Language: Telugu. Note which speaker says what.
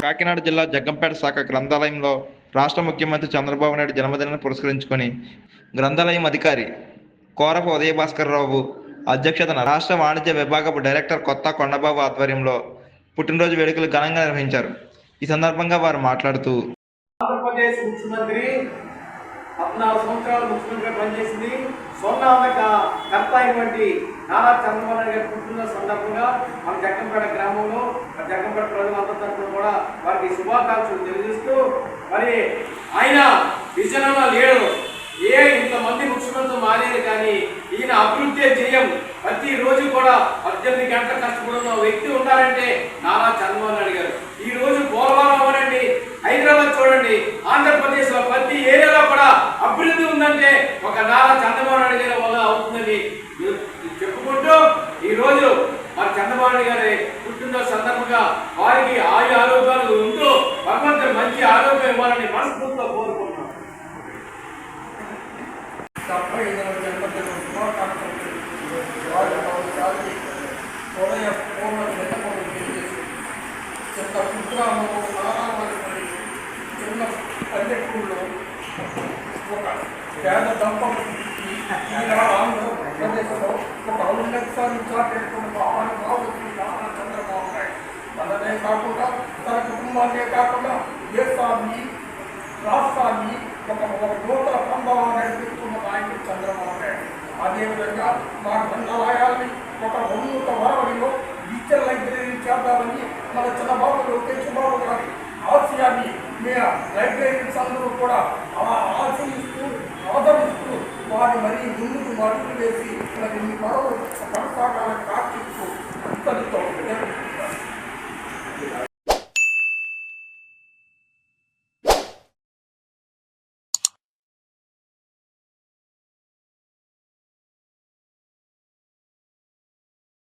Speaker 1: కాకినాడ జిల్లా జగ్గంపేట శాఖ గ్రంథాలయంలో రాష్ట్ర ముఖ్యమంత్రి చంద్రబాబు నాయుడు జన్మదినాన్ని పురస్కరించుకొని గ్రంథాలయం అధికారి కోరపు ఉదయభాస్కర్ రావు అధ్యక్షతన రాష్ట్ర వాణిజ్య విభాగపు డైరెక్టర్ కొత్త కొండబాబు ఆధ్వర్యంలో పుట్టినరోజు వేడుకలు ఘనంగా నిర్వహించారు. ఈ సందర్భంగా వారు మాట్లాడుతూ
Speaker 2: ఆంధ్రప్రదేశ్ ముఖ్యమంత్రి పద్నాలుగు సంవత్సరాలు ముఖ్యమంత్రిగా పనిచేసింది. స్వర్ణాంబక కర్త అయినటువంటి నారా చంద్రబాబు నాయుడు గారు పుట్టిన సందర్భంగా మన జగ్గంపేట గ్రామంలో జగ్గంపేట ప్రజలందరి తరఫున కూడా వారికి శుభాకాంక్షలు తెలియజేస్తూ మరి ఆయన విజనంలో లేడు. ఏ ఇంతమంది ముఖ్యమంత్రులు మారేది కానీ ఈయన అభివృద్ధి చేయం ప్రతి రోజు కూడా పద్దెనిమిది గంటలు కష్టపడున్న వ్యక్తి ఉన్నారంటే నారా చంద్రబాబు నాయుడు గారు ఈ రోజు పోలవరం అవ్వడండి హైదరాబాద్ చూడండి ఆంధ్రప్రదేశ్లో ప్రతి ఏరియాలో కూడా అభివృద్ధి ఉందంటే ఒక నారా చంద్రబాబు నాయుడు గారి వల్ల అవుతుందని చెప్పుకుంటూ ఈ రోజు మరి చంద్రబాబు గారి పుట్టినరోజు సందర్భంగా వారికి ఆయు ఆరోగ్యాలు ఉంటూ భగవంతుడు మంచి ఆరోగ్యం ఇవ్వాలని మనస్ఫూర్తిగా కోరుకుంటున్నాం.
Speaker 3: చిన్న చిన్న పల్లెటూరులో ఒక పేద దంపతులకి ఈనాడు ఆంధ్రప్రదేశ్లో ఒక కాకుండా తన కుటుంబాన్నే కాకుండా దేశాన్ని రాష్ట్రాన్ని ఒక ఒక నూతన పందాలను నడిపిస్తున్న నాయకుడు చంద్రబాబు నాయుడు. అదేవిధంగా మా గ్రంథాలయాల్ని ఒక ఉన్నత వరవడిలో డిజిటల్ లైబ్రరీని చేద్దామని మన చంద్రబాబు లోకేష్ బాబు గారి ఆశయాన్ని మీ లైబ్రరీస్ అందరూ కూడా అలా ఆశయిస్తూ ఆదరిస్తూ వారి మరీ ముందుకు మరుగులు వేసి మరి మీ పడవ కొనసాగుతూ